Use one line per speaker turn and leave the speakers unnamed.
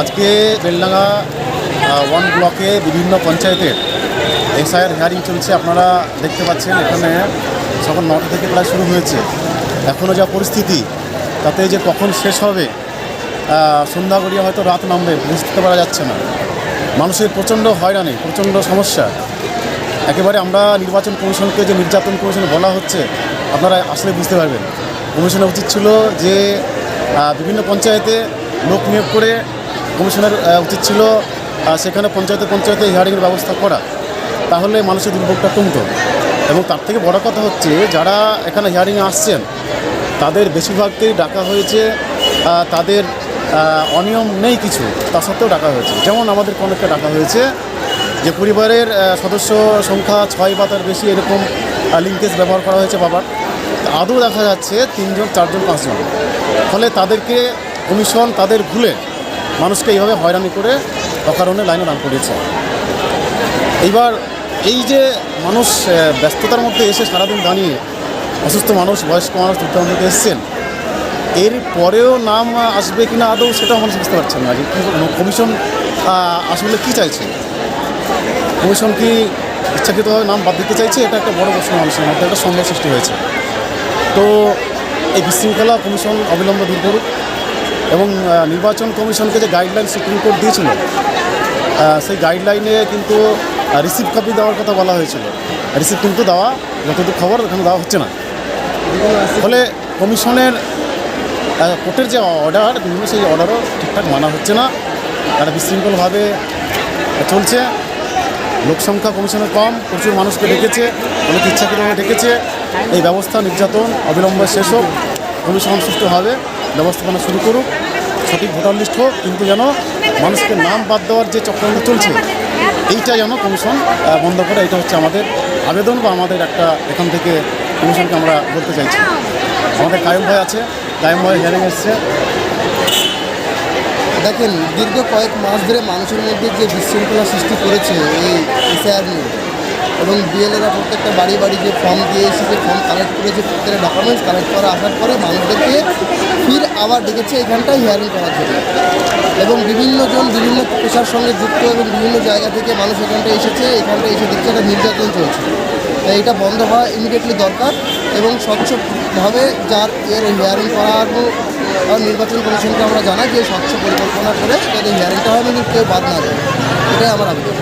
আজকে বেলডাঙ্গা ওয়ান ব্লকে বিভিন্ন পঞ্চায়েতের এসআইআর হিয়ারিং চলছে। আপনারা দেখতে পাচ্ছেন এখানে সকাল নটা থেকে প্রায় শুরু হয়েছে। এখনও যা পরিস্থিতি, তাতে যে কখন শেষ হবে সন্ধ্যা গড়িয়ে হয়তো রাত নামবে, বুঝতে পারা যাচ্ছে না। মানুষের প্রচণ্ড হয়রানি, প্রচণ্ড সমস্যা। একেবারে আমরা নির্বাচন কমিশনকে যে নির্যাতন কমিশন বলা হচ্ছে, আপনারা আসলে বুঝতে পারবেন। কমিশনের উচিত ছিল যে বিভিন্ন পঞ্চায়েতে লোক নিয়োগ করে কমিশনের উচিত ছিল সেখানে পঞ্চায়েতে পঞ্চায়েতে হিয়ারিংয়ের ব্যবস্থা করা। তাহলে মানুষের দুর্ভোগটা কমতো। এবং তার থেকে বড় কথা হচ্ছে, যারা এখানে হিয়ারিংয়ে আসছেন, তাদের বেশিরভাগকেই ডাকা হয়েছে তাদের অনিয়ম নেই কিছু, তা সত্ত্বেও ডাকা হয়েছে। যেমন আমাদের অনেকটা ডাকা হয়েছে, যে পরিবারের সদস্য সংখ্যা ছয় বা তার বেশি এরকম লিঙ্কেজ ব্যবহার করা হয়েছে বাবার। আদৌ দেখা যাচ্ছে তিনজন, চারজন, পাঁচজন। ফলে তাদেরকে কমিশন তাদের ভুলে মানুষকে এইভাবে হয়রানি করে অকারণে লাইনে দান করিয়েছে। এইবার এই যে মানুষ ব্যস্ততার মধ্যে এসে সারাদিন দাঁড়িয়ে অসুস্থ মানুষ, বয়স্ক মানুষ দুর্দান্ত এসছেন, এর পরেও নাম আসবে কিনা আদৌ সেটাও মানুষ বুঝতে পারছেন না যে কমিশন আসলে কি চাইছে? কমিশন কি ইচ্ছাকৃতভাবে নাম বাদ দিতে চাইছে? এটা একটা বড় প্রশ্ন মানুষের মধ্যে, একটা সন্দেহ সৃষ্টি হয়েছে। তো এই বিশৃঙ্খলা কমিশন অবিলম্বে দূর করুক। এবং নির্বাচন কমিশনকে যে গাইডলাইন সুপ্রিম কোর্ট দিয়েছিল সেই গাইডলাইনে কিন্তু রিসিভ কপি দেওয়ার কথা বলা হয়েছিল। রিসিভ কিন্তু দেওয়া, যতদূর খবর এখানে দেওয়া হচ্ছে না। ফলে কমিশনের কোর্টের যে অর্ডার বিভিন্ন সেই অর্ডারও ঠিকঠাক মানা হচ্ছে না। একটা বিশৃঙ্খলভাবে চলছে। লোকসংখ্যা কমিশনের কম, প্রচুর মানুষকে ডেকেছে, অনেক ইচ্ছাকৃতভাবে ডেকেছে। এই ব্যবস্থা নির্যাতন অবিলম্বে শেষ হোক। কমিশন সুষ্ঠুভাবে ব্যবস্থাপনা শুরু করুক। সঠিক ভোটার লিস্ট হোক, কিন্তু যেন মানুষকে নাম বাদ দেওয়ার যে চক্রান্ত চলছে, এইটা যেন কমিশন বন্ধ করে। এটা হচ্ছে আমাদের আবেদন বা আমাদের একটা এখান থেকে কমিশনকে আমরা বলতে চাইছি। আমাদের কায়েম ভাই আছে, কায়েম ভাই হিয়ারিং এসছে।
দেখেন, দীর্ঘ কয়েক মাস ধরে মানুষের মধ্যে যে বিশৃঙ্খলা সৃষ্টি করেছে এই এসআইআর নিয়ে এবং বিএলএরা প্রত্যেকটা বাড়ি বাড়ি যে ফর্ম দিয়ে এসেছে ফর্ম কালেক্ট করেছে, প্রত্যেকটা ডকুমেন্টস কালেক্ট করা, আসার পরে মানুষদেরকে ফির আবার ডেকেছে এখানটায় হিয়ারিং করার জন্য। এবং বিভিন্ন জন বিভিন্ন পেশার সঙ্গে যুক্ত এবং বিভিন্ন জায়গা থেকে মানুষ এখানটায় এসেছে, এখানটায় এসে দেখছে একটা নির্যাতন চলছে। এটা বন্ধ হওয়া ইমিডিয়েটলি দরকার এবং স্বচ্ছভাবে যার এর হিয়ারিং করানো আর নির্বাচন কমিশনকে আমরা জানাই যে স্বচ্ছ পরিকল্পনা করে তাদের হিয়ারিংটা হয় এবং কেউ বাদ না যায় এটাই আমার আবেদন।